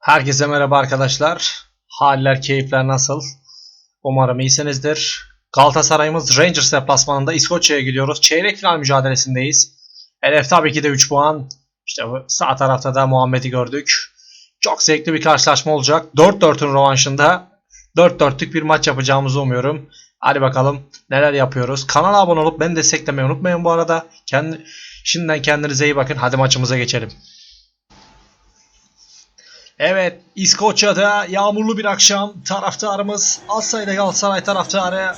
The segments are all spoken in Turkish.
Herkese merhaba arkadaşlar. Haller, keyifler nasıl? Umarım iyisinizdir. Galatasaray'ımız Rangers deplasmanında İskoçya'ya gidiyoruz. Çeyrek final mücadelesindeyiz. Hedef tabii ki de 3 puan. İşte sağ tarafta da Muhammed'i gördük. Çok zevkli bir karşılaşma olacak. 4-4'ün rövanşında 4-4'lük bir maç yapacağımızı umuyorum. Hadi bakalım neler yapıyoruz. Kanala abone olup beni desteklemeyi unutmayın bu arada. Kendi, şimdiden kendinize iyi bakın. Hadi maçımıza geçelim. Evet, İskoçya'da yağmurlu bir akşam. Taraftarımız az sayıda Galatasaray taraftarı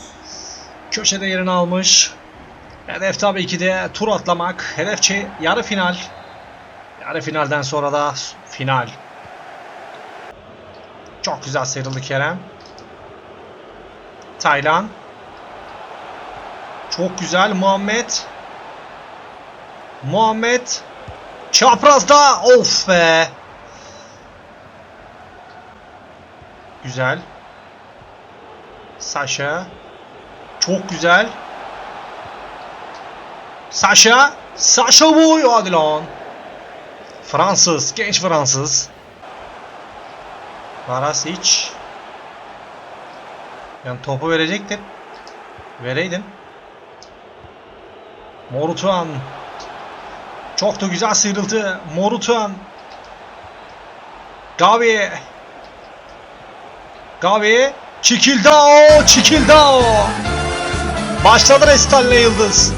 köşede yerini almış. Hedef tabii ki de tur atlamak. Hedefçi yarı final. Yarı finalden sonra da final. Çok güzel sıyrıldı Kerem. Taylan. Çok güzel Muhammed. Muhammed. Çaprazda. Of be. Güzel. Sasha. Çok güzel. Sasha. Sasha boy. Hadi lan. Fransız. Genç Fransız. Varasic. Yani topu verecektin. Vereydin. Morutuan. Çok da güzel sıyrıldı. Morutuan. Gavi. Gavi. Çikildao. Çikildao. Başladı Restal'le Yıldız.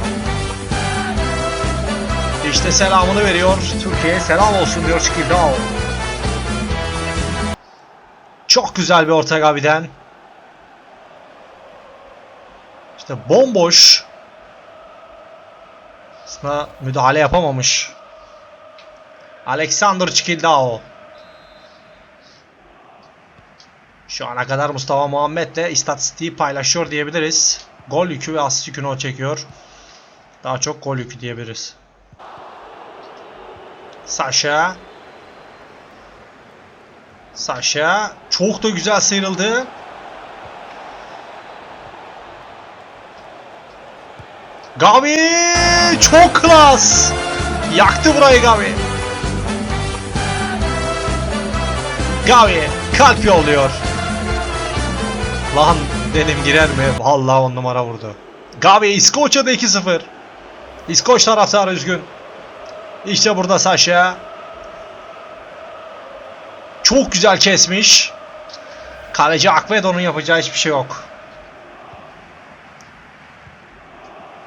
İşte selamını veriyor. Türkiye'ye selam olsun diyor Çikildao. Çok güzel bir orta Gavi'den. İşte bomboş. Aslında müdahale yapamamış. Alexander Çikildao. Şu ana kadar Mustafa Muhammed de istatistiği paylaşıyor diyebiliriz. Gol yükü ve asist yükünü o çekiyor. Daha çok gol yükü diyebiliriz. Sasha. Sasha çok da güzel sıyrıldı. Gavi çok klas. Yaktı burayı Gavi. Gavi kalp yolluyor. Lan dedim girer mi? Vallahi on numara vurdu. Gavi İskoçya'da 2-0. İskoç taraftarı üzgün. İşte burada Sasha. Çok güzel kesmiş. Kaleci Akvedo'nun yapacağı hiçbir şey yok.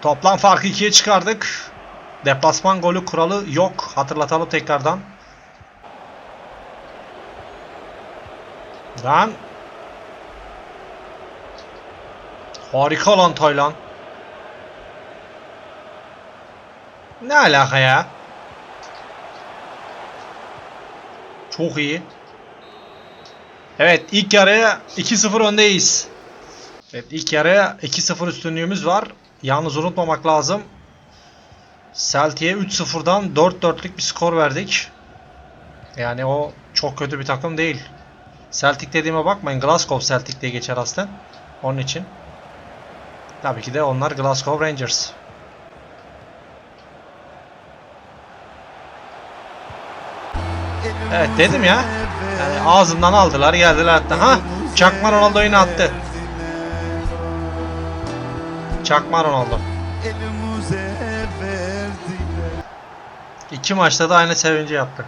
Toplam farkı ikiye çıkardık. Deplasman golü kuralı yok. Hatırlatalım tekrardan. Lan. Harika lan Taylan. Ne alaka ya? Çok iyi. Evet ilk yarı 2-0 öndeyiz. Evet ilk yarı 2-0 üstünlüğümüz var. Yalnız unutmamak lazım. Celtic'e 3-0'dan 4-4'lük bir skor verdik. Yani o çok kötü bir takım değil. Celtic dediğime bakmayın. Glasgow Celtic diye geçer aslen. Onun için. Tabii ki de onlar Glasgow Rangers. Evet dedim ya. Yani ağzından aldılar geldiler hatta. Ha Çakma Ronaldo yine attı. Çakma Ronaldo. İki maçta da aynı sevinci yaptı.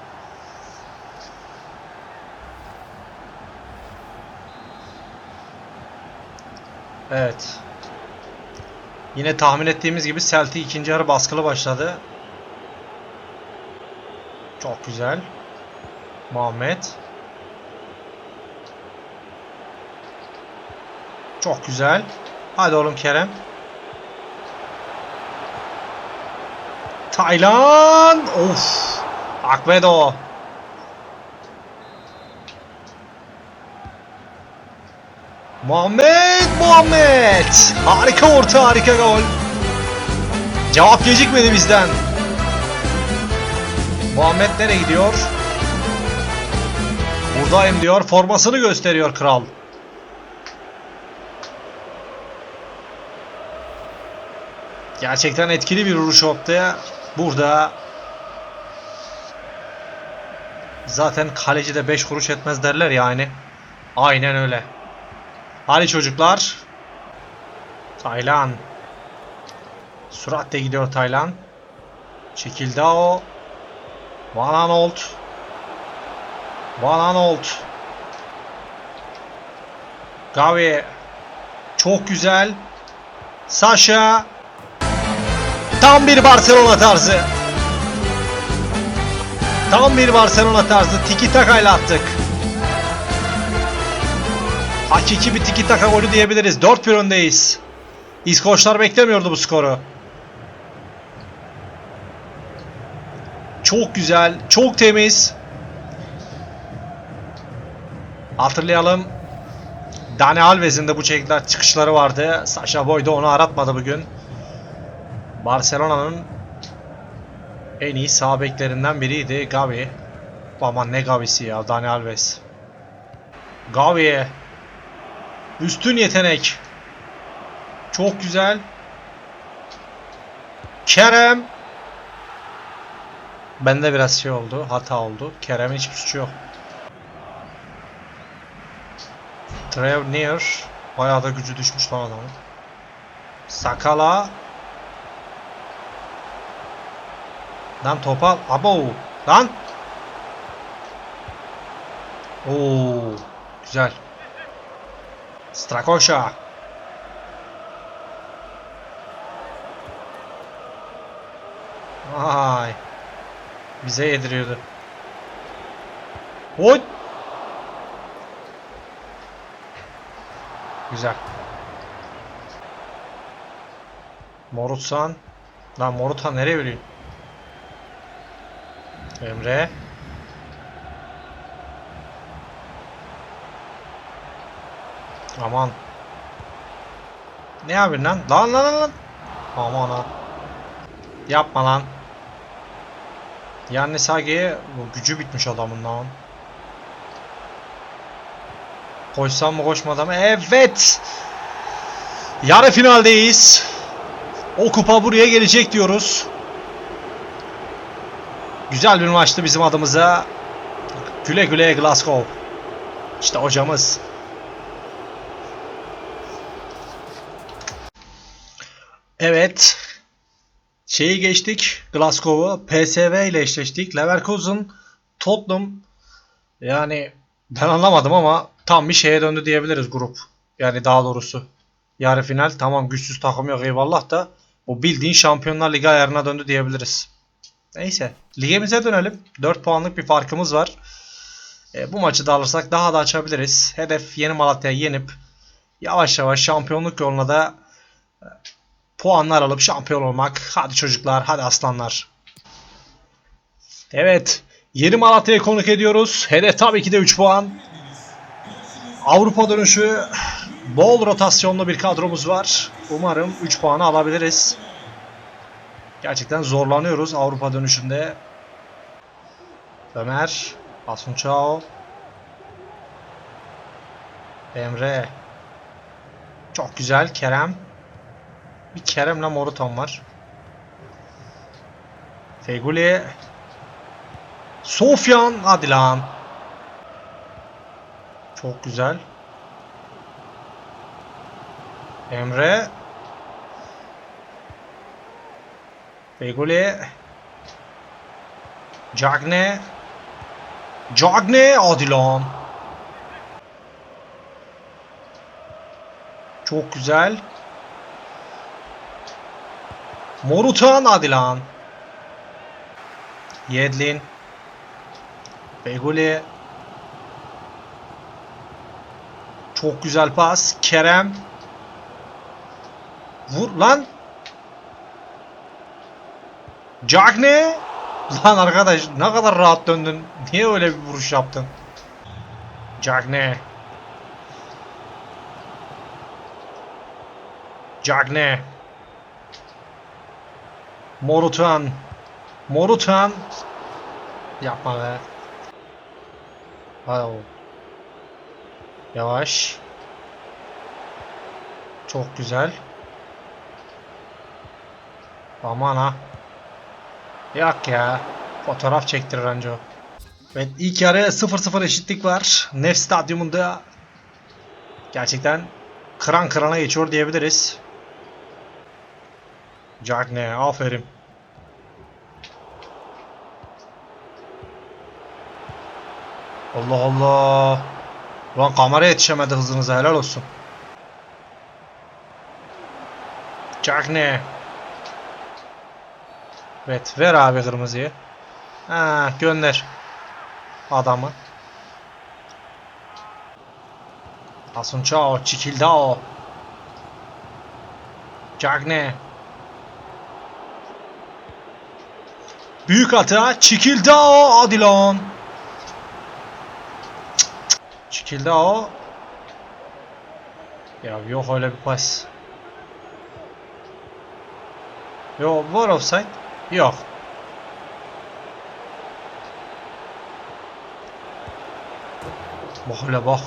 Evet. Yine tahmin ettiğimiz gibi Celtic ikinci yarı baskılı başladı. Çok güzel. Muhammed. Çok güzel. Hadi oğlum Kerem. Taylan. Of. Akvedo. Muhammed Muhammed. Harika orta harika gol. Cevap gecikmedi bizden. Muhammed nereye gidiyor? Buradayım diyor. Formasını gösteriyor kral. Gerçekten etkili bir vuruş ortaya. Burada Zaten kaleci de 5 kuruş etmez derler yani. Aynen öyle. Hadi çocuklar. Taylan. Süratle gidiyor Taylan. Çekildi o. Van Aanholt. Van Aanholt. Gavi. Çok güzel. Sasha. Tam bir Barcelona tarzı. Tam bir Barcelona tarzı tiki taka ile attık. Hakiki bir tiki taka golü diyebiliriz. 4-1 öndeyiz. İskoçlar beklemiyordu bu skoru. Çok güzel, çok temiz. Hatırlayalım. Dani Alves'in de bu çekler çıkışları vardı. Sasha Boy da onu aratmadı bugün. Barcelona'nın en iyi sağ beklerinden biriydi Gavi. Aman ne Gavi'si ya Dani Alves. Gavi. Üstün yetenek. Çok güzel. Kerem. Bende biraz şey oldu. Hata oldu. Kerem'in hiçbir suçu yok. Trevor Bayağı da gücü düşmüş lan adamın. Sakala. Lan topal. Abo. Lan. Oo. Güzel. Strakoşa. Vay. Bize yediriyordu. Oy. Güzel. Morutsan. Lan Morutan nereye veriyor? Emre. Aman. Ne yapıyorsun lan? Lan lan lan. Aman ha. Yapma lan. Yani Sage'ye gücü bitmiş adamın lan. Koşsam mı koşmadan mı? Evet. Yarı finaldeyiz. O kupa buraya gelecek diyoruz. Güzel bir maçtı bizim adımıza. Güle güle Glasgow. İşte hocamız. Evet. Şeyi geçtik. Glasgow'u PSV ile eşleştik. Leverkusen, Tottenham. Yani ben anlamadım ama tam bir şeye döndü diyebiliriz grup. Yani daha doğrusu. Yarı final tamam güçsüz takım yok eyvallah da o bildiğin Şampiyonlar Ligi ayarına döndü diyebiliriz. Neyse ligimize dönelim. 4 puanlık bir farkımız var. E, bu maçı da alırsak daha da açabiliriz. Hedef Yeni Malatya'yı yenip yavaş yavaş şampiyonluk yoluna da puanlar alıp şampiyon olmak. Hadi çocuklar, hadi aslanlar. Evet, Yeni Malatya'yı konuk ediyoruz. Hedef tabii ki de 3 puan. Avrupa dönüşü bol rotasyonlu bir kadromuz var. Umarım 3 puanı alabiliriz. Gerçekten zorlanıyoruz Avrupa dönüşünde. Ömer, Asunçao, Emre. Çok güzel Kerem. Bir Kerem'le Morutan var. Feguli. Sofyan hadi lan. Çok güzel. Emre. Feguli. Cagne. Cagne hadi lan. Çok güzel. Morutan hadi lan. Yedlin. Beguli. Çok güzel pas. Kerem. Vur lan. Cagne. Lan arkadaş ne kadar rahat döndün. Niye öyle bir vuruş yaptın? Cagne. Cagne. Morutan. Morutan. Yapma be. Hadi. Yavaş. Çok güzel. Aman ha. Yak ya. Fotoğraf çektirir anca. Evet ilk yarı 0-0 eşitlik var. Nef Stadyumunda gerçekten kıran kırana geçiyor diyebiliriz. Cagne aferin. Allah Allah. Ulan kamera yetişemedi hızınıza helal olsun. Cagne. Evet ver abi kırmızıyı. Ha gönder. Adamı. Asuncao, Çikildao. Cagne. Büyük hata Çikildao hadi lan. Çikildao. Ya yok öyle bir pas. Yo var offside. Yok. Bak hele bak.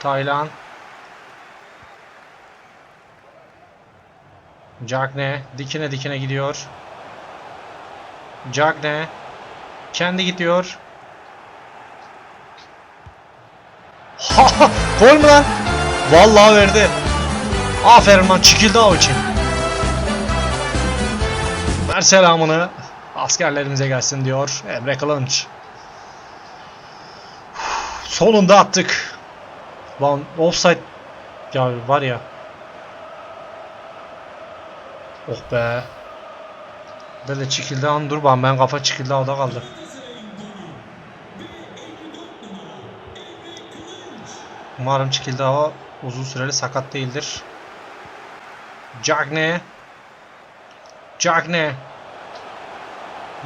Taylan. Cagne dikine dikine gidiyor. Cagne kendi gidiyor. Gol mü lan? Vallahi verdi. Aferin lan çekildi o için. Ver selamını. Askerlerimize gelsin diyor Emre Kılınç. Sonunda attık. Lan offside ya var ya. Oh be. Böyle çekildi an dur ben ben kafa çekildi o da kaldı. Umarım çekildi hava uzun süreli sakat değildir. Cagne. Cagne.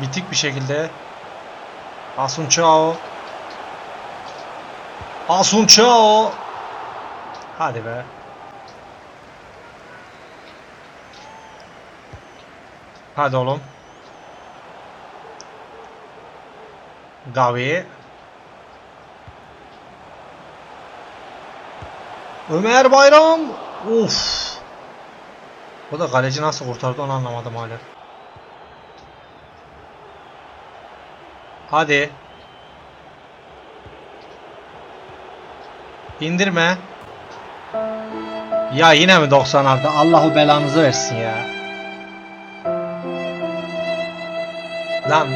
Bitik bir şekilde. Asuncao. Asuncao. Hadi be. Hadi oğlum. Gavi. Ömer Bayram. Uf. Bu da kaleci nasıl kurtardı onu anlamadım hala. Hadi. İndirme. Ya yine mi 90 artı? Allahu belanızı versin ya. Lan.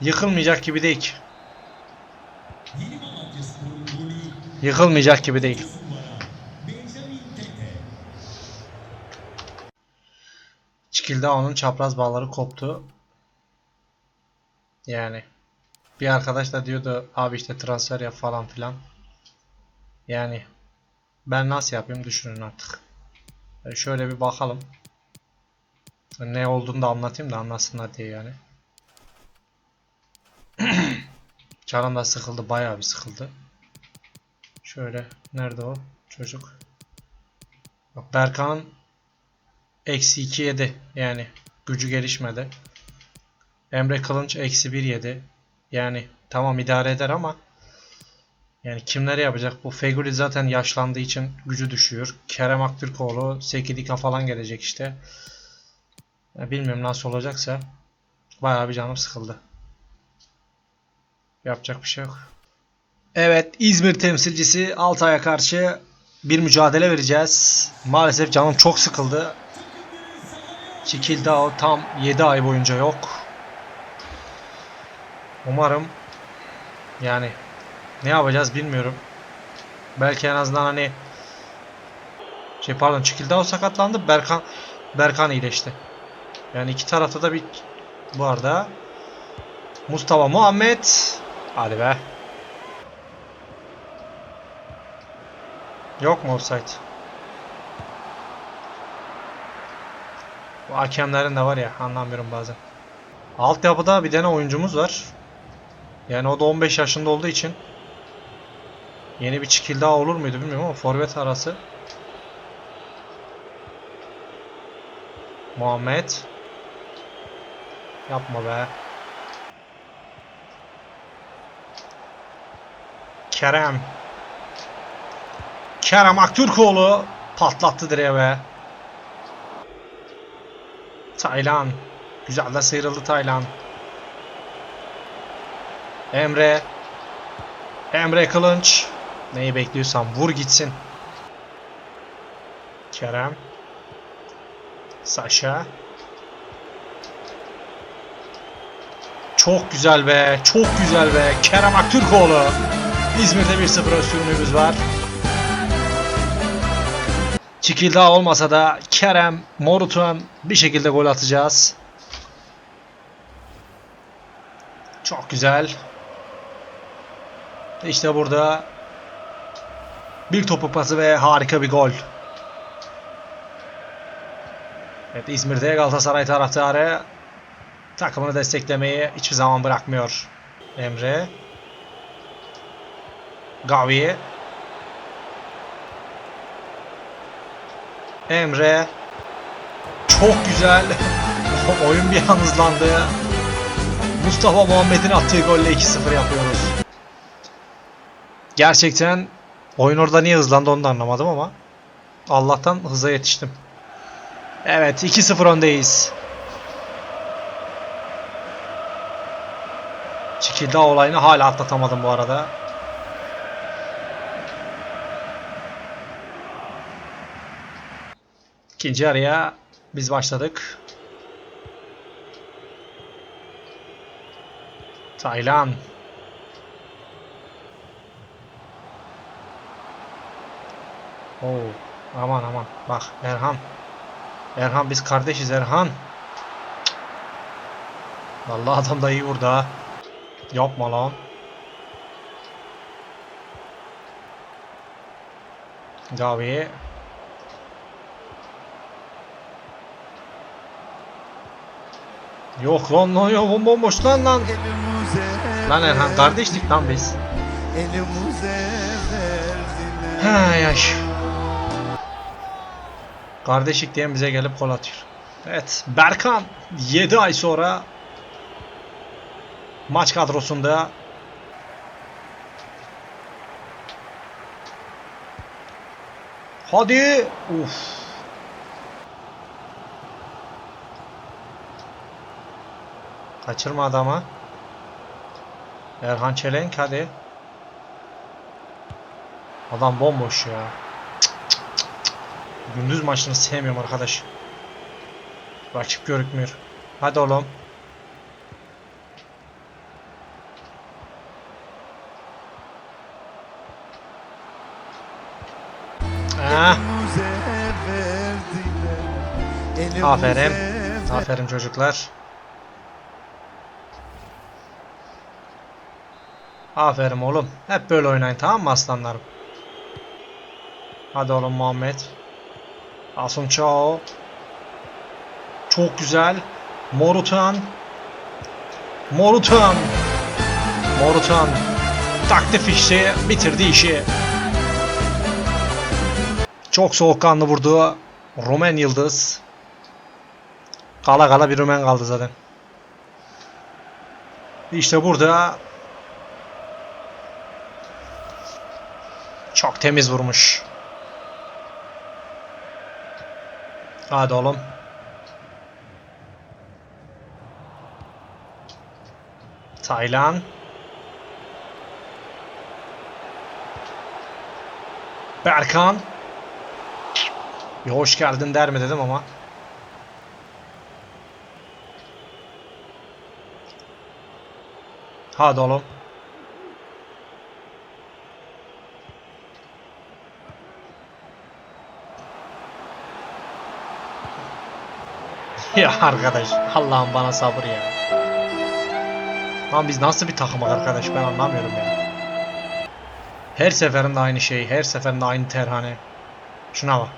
Yıkılmayacak gibi değil. Yıkılmayacak gibi değil. Çikildao'nun çapraz bağları koptu. Yani bir arkadaş da diyordu abi işte transfer yap falan filan. Yani ben nasıl yapayım düşünün artık. E, Şöyle bir bakalım. Ne olduğunu da anlatayım da anlasınlar diye yani. Canım da sıkıldı bayağı bir sıkıldı. Şöyle nerede o çocuk? Bak Berkan'ın eksi 2 yedi yani gücü gelişmedi. Emre Kılınç eksi 1 yedi. Yani tamam idare eder ama yani kimleri yapacak? Bu Feguli zaten yaşlandığı için gücü düşüyor. Kerem Aktürkoğlu Sekidika falan gelecek işte. Ya bilmiyorum nasıl olacaksa. Bayağı bir canım sıkıldı. Yapacak bir şey yok. Evet İzmir temsilcisi Altay'a karşı bir mücadele vereceğiz. Maalesef canım çok sıkıldı. Çikildao tam 7 ay boyunca yok. Umarım yani ne yapacağız bilmiyorum. Belki en azından hani şey pardon Çikildao sakatlandı. Berkan Berkan iyileşti. Yani iki tarafta da bir bu arada Mustafa Muhammed hadi be. Yok mu offside? Bu hakemlerin de var ya anlamıyorum bazen. Altyapıda bir tane oyuncumuz var. Yani o da 15 yaşında olduğu için yeni bir çikil daha olur muydu bilmiyorum ama forvet arası. Muhammed Yapma be. Kerem. Kerem Aktürkoğlu patlattı direğe be. Taylan. Güzel de sıyrıldı Taylan. Emre. Emre Kılınç. Neyi bekliyorsan vur gitsin. Kerem. Saşa. Çok güzel be. Çok güzel be. Kerem Aktürkoğlu. İzmir'de 1-0 üstünlüğümüz var. Çikildağ olmasa da Kerem, Morutan bir şekilde gol atacağız. Çok güzel. İşte burada bir topu pası ve harika bir gol. Evet İzmir'de Galatasaray taraftarı takımını desteklemeyi hiçbir zaman bırakmıyor. Emre. Gavi. Emre. Çok güzel. Oyun bir an hızlandı. Mustafa Muhammed'in attığı golle 2-0 yapıyoruz. Gerçekten oyun orada niye hızlandı onu da anlamadım ama Allah'tan hıza yetiştim. Evet 2-0 öndeyiz. Çikildağ olayını hala atlatamadım bu arada. İkinci araya biz başladık. Taylan. Oo, aman aman. Bak Erhan. Erhan biz kardeşiz Erhan. Vallahi adam da iyi vurdu ha. Yapma lan. Gavi. Yok lan lan bom bomboş lan lan. Lan Erhan kardeşlik lan biz. Elimize verdiler. Ha yaş. Kardeşlik diyen bize gelip gol atıyor. Evet Berkan 7 ay sonra maç kadrosunda Hadi. Uf. Kaçırma adamı. Erhan Çelenk hadi. Adam bomboş ya. Gündüz maçını sevmiyorum arkadaş. Rakip görükmüyor. Hadi oğlum. Ah, aferin. Aferin çocuklar. Aferin oğlum. Hep böyle oynayın tamam mı aslanlarım? Hadi oğlum Muhammed. Asun. Çok güzel. Morutan. Morutan. Morutan. Taktı fişi. Bitirdi işi. Çok soğukkanlı vurdu. Roman Yıldız. Kala kala bir Roman kaldı zaten. İşte burada çok temiz vurmuş. Hadi oğlum. Taylan. Berkan. Bir hoş geldin der mi dedim ama. Hadi oğlum. ya arkadaş Allah'ım bana sabır ya. Lan biz nasıl bir takım arkadaş ben anlamıyorum ya. Her seferinde aynı şey, her seferinde aynı terhane. Şuna bak.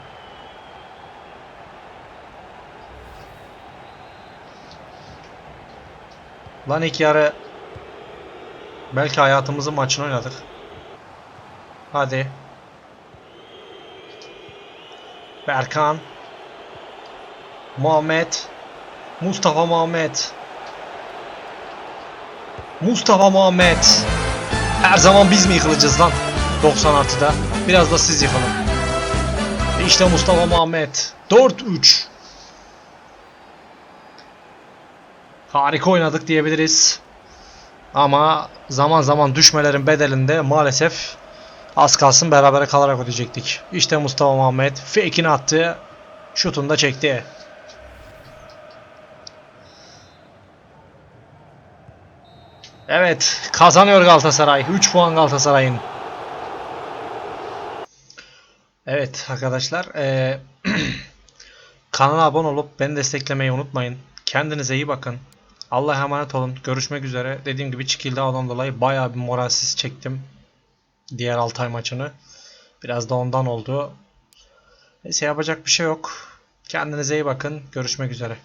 Lan ilk yarı belki hayatımızın maçını oynadık. Hadi. Berkan. Muhammed. Mustafa Muhammed. Mustafa Muhammed. Her zaman biz mi yıkılacağız lan? 90 artıda. Biraz da siz yıkılın. İşte Mustafa Muhammed. 4-3. Harika oynadık diyebiliriz. Ama zaman zaman düşmelerin bedelinde maalesef az kalsın berabere kalarak ödeyecektik. İşte Mustafa Muhammed fake'ini attı. Şutunu da çekti. Evet kazanıyor Galatasaray. 3 puan Galatasaray'ın. Evet arkadaşlar eee, kanala abone olup beni desteklemeyi unutmayın. Kendinize iyi bakın. Allah'a emanet olun. Görüşmek üzere. Dediğim gibi Çikildağ'dan dolayı bayağı bir moralsiz çektim. Diğer Altay maçını. Biraz da ondan oldu. Neyse yapacak bir şey yok. Kendinize iyi bakın. Görüşmek üzere.